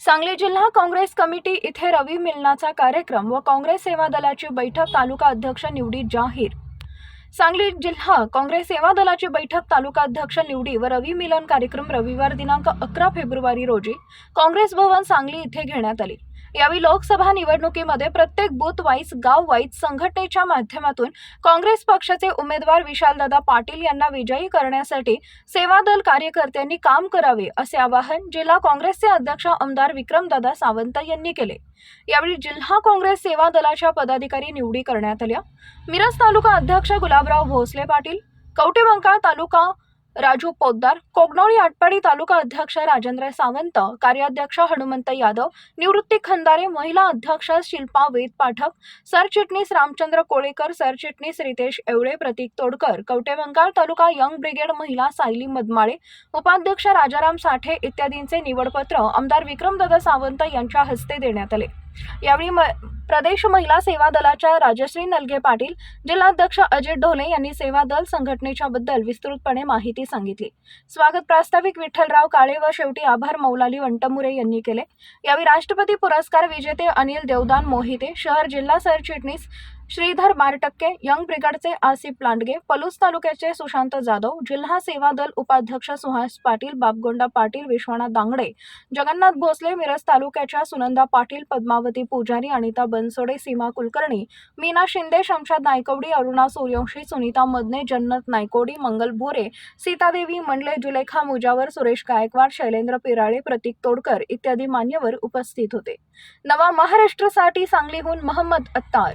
सांगली जिल्हा काँग्रेस कमिटी इथे रवी मिलनाचा कार्यक्रम व काँग्रेस सेवा दलाची बैठक तालुका अध्यक्ष निवडी जाहीर. सांगली जिल्हा काँग्रेस सेवा दलाची बैठक तालुका अध्यक्ष निवडी व रवी मिलन कार्यक्रम रविवार दिनांक अकरा फेब्रुवारी रोजी काँग्रेस भवन सांगली इथे घेण्यात आली. यावेळी लोकसभा निवडणुकीमध्ये प्रत्येक बूथ वाईज गाव वाईज संघटनेच्या माध्यमातून काँग्रेस पक्षाचे उमेदवार विशालदादा पाटील यांना विजयी करण्यासाठी सेवादल कार्यकर्त्यांनी काम करावे असे आवाहन जिल्हा काँग्रेसचे अध्यक्ष आमदार विक्रमदादा सावंत यांनी केले. यावेळी जिल्हा काँग्रेस सेवा दलाच्या पदाधिकारी निवडी करण्यात आल्या. मिरज तालुका अध्यक्ष गुलाबराव भोसले पाटील कवटेबंका तालुका राजू पोद्दार कोगनोळी आटपाडी तालुका अध्यक्ष राजेंद्र सावंत कार्याध्यक्ष हनुमंत यादव निवृत्ती खंदारे महिला अध्यक्ष शिल्पा वेद पाठक सरचिटणीस रामचंद्र कोळेकर सरचिटणीस रितेश एवळे प्रतीक तोडकर कवटेबंगाळ तालुका यंग ब्रिगेड महिला सायली मदमाळे उपाध्यक्ष राजाराम साठे इत्यादींचे निवडपत्र आमदार विक्रमदादा सावंत यांच्या हस्ते देण्यात आले. यावेळी म- प्रदेश महिला सेवा दलाच्या राजश्री नलगे पाटील जिल्हाध्यक्ष अजित ढोले यांनी सेवा दल संघटनेच्या बद्दल विस्तृतपणे माहिती सांगितली. स्वागत प्रास्ताविक विठ्ठलराव काळे व शेवटी आभार मौलाली वंटमुरे यांनी केले. यावेळी राष्ट्रपती पुरस्कार विजेते अनिल देवदान मोहिते शहर जिल्हा सरचिटणीस श्रीधर बारटक्के यंग ब्रिगेडचे आसिफ लांडगे पलूस तालुक्याचे सुशांत जाधव जिल्हा सेवा दल उपाध्यक्ष सुहास पाटील बापगोंडा पाटील विश्वनाथ दांगडे जगन्नाथ भोसले मिरज तालुक्याच्या सुनंदा पाटील पद्मावती पुजारी अनिता बनसोडे सीमा कुलकर्णी मीना शिंदे शमशाद नायकवडी अरुणा सूर्यवंशी सुनीता मदने जन्नत नायकोडी मंगल भोरे सीतादेवी मंडले जुलेखा मुजावर सुरेश गायकवाड शैलेंद्र पिराळे प्रतीक तोडकर इत्यादी मान्यवर उपस्थित होते. नवा महाराष्ट्रसाठी सांगलीहून महम्मद अत्तार